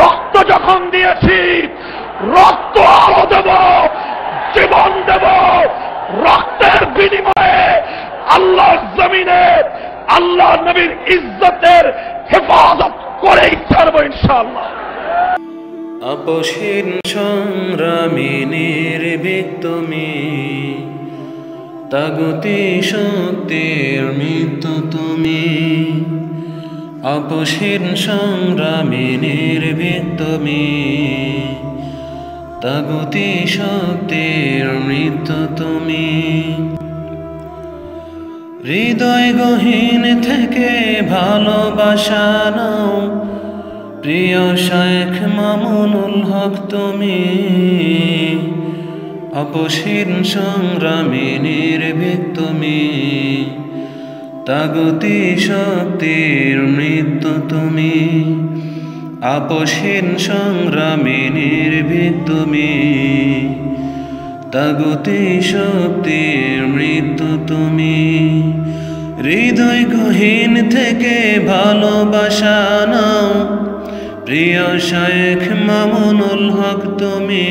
রক্ত যখন দিয়েছি, রক্ত আরও দেব, জীবন দেব। রক্তের বিনিময়ে আল্লাহর জমিনে আল্লাহ নবীর ইজ্জতের হেফাজত করেই ছাড়বো ইনশাআল্লাহ। আপসীন সংগ্রামী নির্ভীক তুমি তাগতি শক্তির মৃত্যু তুমি। আপসীন সংগ্রামী নির্ভীক তুমি তাগতি শক্তির মৃত্যু তুমি। হৃদয় গহীন থেকে ভালোবাসা নাও, প্রিয় শেখ মামুনুল হক তুমি। অপসীন সংগ্রামী নির্ভীক তুমি তাগতি শক্তির মৃত্যু তুমি। আপসীন সংগ্রামী নির্ভীক তুমি। তাগতি শক্তির মৃত্যু তুমি। হৃদয় গহীন থেকে ভালোবাসা নাও। প্রিয় শেখ মামুনুল হক তুমি।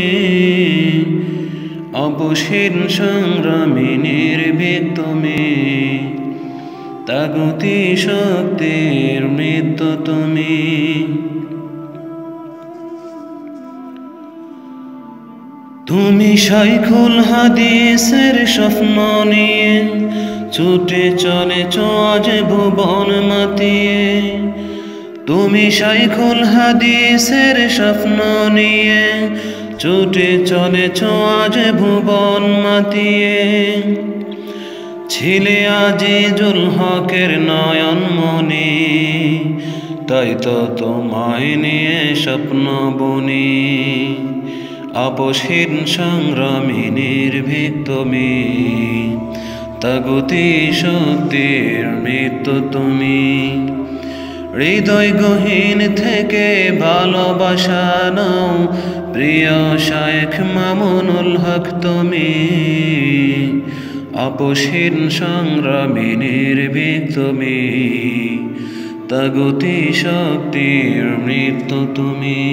অবসীন সংগ্রামী নির্ভীক তুমি। তাগতি শক্তির মৃত্যু তুমি। তুমি শাইখুল হাদিসের স্বপ্ন নিয়ে, ছুটে চলে আজ ভুবন মাতিয়ে। তুমি শাইখুল হাদিসের স্বপ্ন নিয়ে, ছুটে চলে আজ ভুবন মাতিয়ে। ছিলে আজিজুল হকের নয়ন মনি তাই তো তোমায় নিয়ে স্বপ্ন বুনি। আপসীন সংগ্রামী নির্ভীক তুমি, তাগতি শক্তির মৃত্যু তুমি। হৃদয় গহীন থেকে ভালোবাসা নাও, প্রিয় শায়েখ মামুনুল হক তুমি। আপসীন সংগ্রামী নির্ভীক তুমি, তাগতি শক্তির মৃত্যু তুমি।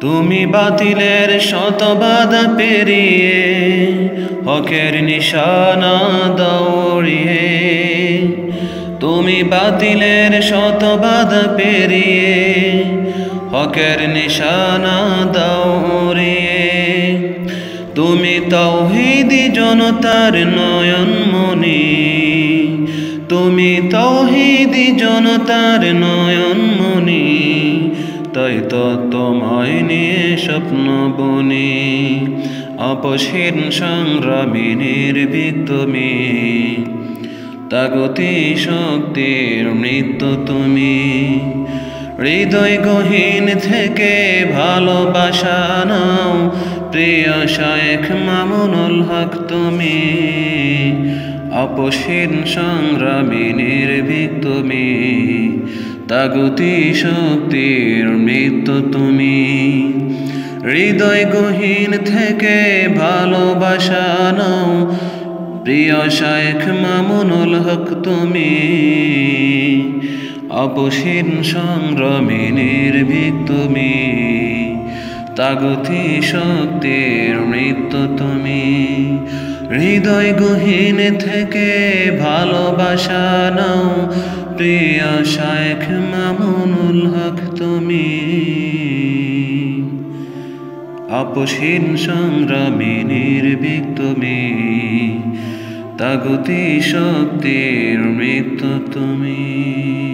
তুমি বাতিলের শতবাদ পেরিয়ে, হকের নিশানা দৌড়িয়ে। তুমি বাতিলের শতবাদ পেরিয়ে, হকের নিশানা দৌড়িয়ে। তুমি তৌহিদি জনতার নয়ন মনি তুমি তৌহিদি জনতার নয়ন মনি তাই তো তোমায় নিয়ে স্বপ্ন বনি। অপসীন সংগ্রামী নির্ভীক তুমি। তাগতি শক্তির মৃত্যু তুমি। হৃদয় গহীন থেকে ভালোবাসা নাও। প্রিয় শেখ মামুনুল হক, তুমি অপসীন সংগ্রামী, নির্ভীক তুমি। তাগতি শক্তির মৃত্যু তুমি। হৃদয় গহীন থেকে ভালোবাসা প্রিয় শেখ মামুনুল হক, তুমি অপসীন সংগ্রামী নির্ভীক তুমি। তাগতি শক্তির মৃত্যু তুমি। হৃদয় গহীন থেকে ভালোবাসা নাও। প্রিয় শেখ মামুনুল হক তুমি। আপসীন সংগ্রামী নির্ভীক তুমি। তাগতি শক্তির মৃত্যু তুমি।